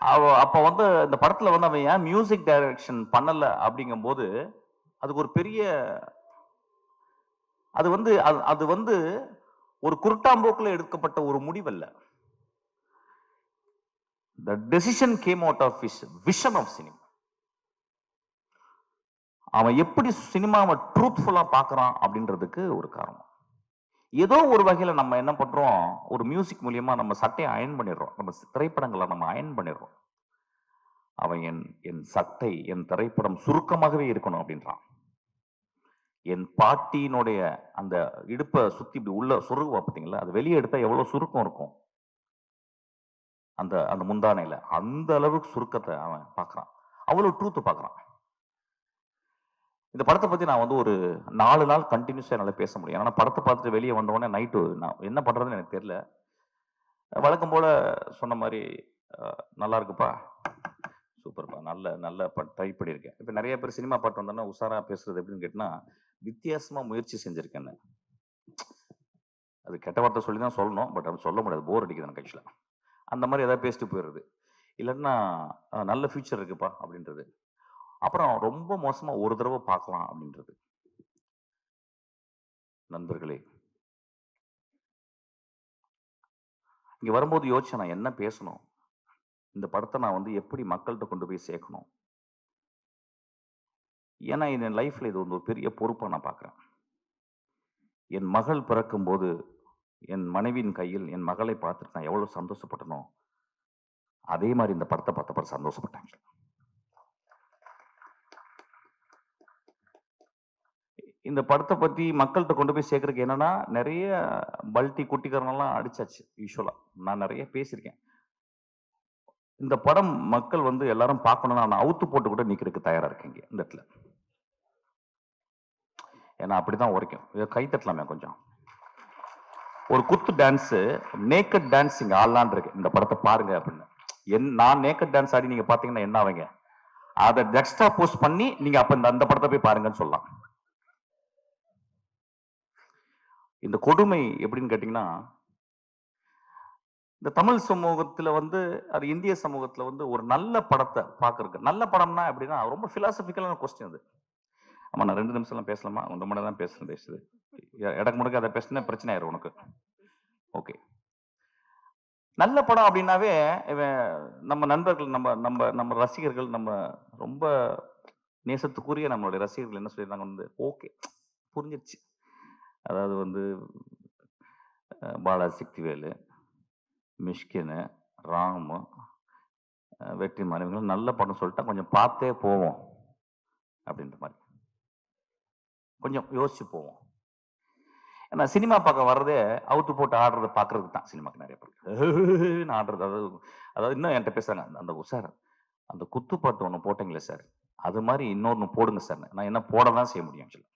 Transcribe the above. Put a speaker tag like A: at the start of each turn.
A: அவ அப்போ வந்து இந்த படத்தில் வந்து அவன் ஏன் மியூசிக் டைரக்ஷன் பண்ணலை அப்படிங்கும்போது அதுக்கு ஒரு பெரிய அது வந்து அது- அது வந்து ஒரு குருட்டாம்போக்கில் எடுக்கப்பட்ட ஒரு முடிவல்ல. The decision came out of wish vision of cinema அவன் எப்படி சினிமாவை ட்ரூத்ஃபுல்லாக பார்க்குறான் அப்படின்றதுக்கு ஒரு காரணம். ஏதோ ஒரு வகையில் நம்ம என்ன பண்ணுறோம் ஒரு மியூசிக் மூலியமாக நம்ம சட்டையை அயன் பண்ணிடுறோம். நம்ம திரைப்படங்களை நம்ம அயன் பண்ணிடுறோம். அவன் என் என் சட்டை என் திரைப்படம் சுருக்கமாகவே இருக்கணும் அப்படின்றான். என் பாட்டியினுடைய அந்த இடுப்பை சுற்றி இப்படி உள்ள சுருகுவா பார்த்தீங்களா? அது வெளியே எடுத்தால் எவ்வளோ சுருக்கம் இருக்கும்? அந்த அந்த முந்தானையில். அந்த அளவுக்கு சுருக்கத்தை அவன் பார்க்குறான். அவ்வளோ ட்ரூத்து பார்க்குறான். இந்த படத்தை பத்தி நான் வந்து ஒரு நாலு நாள் கண்டினியூஸா என்னால பேச முடியும். ஏன்னா படத்தை பார்த்துட்டு வெளியே வந்தவொடனே நைட்டு நான் என்ன பண்றதுன்னு எனக்கு தெரியல. வழக்கம் போல சொன்ன மாதிரி நல்லா இருக்குப்பா. சூப்பர்ப்பா. நல்ல நல்ல ட்ரை பண்ணியிருக்கேன் இப்போ நிறைய பேர் சினிமா பாட்டு வந்தோன்னா உஷாரா பேசுறது எப்படின்னு கேட்டிங்கன்னா வித்தியாசமாக முயற்சி செஞ்சுருக்கேன் அது கெட்ட வார்த்தை சொல்லி தான் சொல்லணும். பட் அப்படி சொல்ல முடியாது. போர் அடிக்குது எனக்கு ஆக்சுவலாக அந்த மாதிரி எதாவது பேசிட்டு போயிடுறது. இல்லைன்னா நல்ல ஃபியூச்சர் இருக்குப்பா அப்படின்றது. அப்புறம் ரொம்ப மோசமா ஒரு தடவை பார்க்கலாம் அப்படின்றது. நண்பர்களே. இங்க வரும்போது யோசிச்சேன் நான் என்ன பேசணும்? இந்த படத்தை நான் வந்து எப்படி மக்கள்கிட்ட கொண்டு போய் சேர்க்கணும்? ஏன்னா என் லைஃப்ல இது வந்து ஒரு பெரிய பொறுப்பா நான் பார்க்குறேன். என் மகள் பிறக்கும்போது என் மனைவியின் கையில் என் மகளை பார்த்துட்டு நான் எவ்வளவு சந்தோஷப்பட்டனோ அதே மாதிரி இந்த படத்தை பார்த்தப்ப சந்தோஷப்பட்டாங்க. இந்த படத்தை பற்றி மக்கள்கிட்ட கொண்டு போய் சேர்க்கறதுக்கு என்னன்னா நிறைய பல்ட்டி குட்டிக்காரனெல்லாம் அடிச்சாச்சு யூஸ்வலாக நான் நிறைய பேசியிருக்கேன். இந்த படம் மக்கள் வந்து எல்லாரும் பார்க்கணும்னா நான் அவுத்து போட்டு கூட நிற்கிறதுக்கு தயாராக இருக்கீங்க இந்த இடத்துல. ஏன்னா அப்படிதான் உரைக்கும். இதை கை தட்டலாமே கொஞ்சம். ஒரு குத்து டான்ஸு நேக்கட் டான்ஸ் இங்கே ஆடலான் இருக்கு. இந்த படத்தை பாருங்க அப்படின்னு. என் நான் நேக்கட் டான்ஸ் ஆடி நீங்கள் பார்த்தீங்கன்னா என்ன ஆவீங்க? அதை எக்ஸ்ட்ரா போஸ்ட் பண்ணி நீங்கள் அப்போ இந்த அந்த படத்தை போய் பாருங்கன்னு சொல்லலாம். இந்த கொடுமை எப்படின்னு கேட்டிங்கன்னா இந்த தமிழ் சமூகத்தில் வந்து அது இந்திய சமூகத்தில் வந்து ஒரு நல்ல படத்தை பார்க்குறக்கு நல்ல படம்னா எப்படின்னா ரொம்ப ஃபிலாசபிக்கலான கொஸ்டின் அது. ஆமாம் நான் ரெண்டு நிமிஷம்லாம் பேசலாமா? ரொம்ப மணி தான் பேசுகிறேன் பேசுது. இடக்கு முடக்கு அதை பேசினா பிரச்சனை ஆயிரும் உனக்கு. ஓகே. நல்ல படம் அப்படின்னாவே இவன் நம்ம நண்பர்கள் நம்ம நம்ம நம்ம ரசிகர்கள் நம்ம ரொம்ப நேசத்துக்குரிய நம்மளுடைய ரசிகர்கள் என்ன சொல்லியிருந்தாங்க வந்து ஓகே புரிஞ்சிருச்சு. அதாவது வந்து பாலா சக்திவேலு மிஷ்கினு ராமு வெற்றி மனைவிகள் நல்ல படம் சொல்லிட்டா கொஞ்சம் பார்த்தே போவோம் அப்படின்ற மாதிரி. கொஞ்சம் யோசிச்சு போவோம். ஏன்னா சினிமா பார்க்க வர்றதே அவுத்து போட்டு ஆடுறத பார்க்கறதுக்கு தான் சினிமாக்கு நிறைய பேர். ஆடுறது அதாவது அதாவது இன்னும் என்கிட்ட பேசுறாங்க அந்த- அந்த சார் அந்த குத்துப்பாட்டு ஒன்று போட்டீங்களே சார் அது மாதிரி இன்னொன்று போடுங்க சார் நான் என்ன போட தான் செய்ய முடியும் ஆக்சுவலி.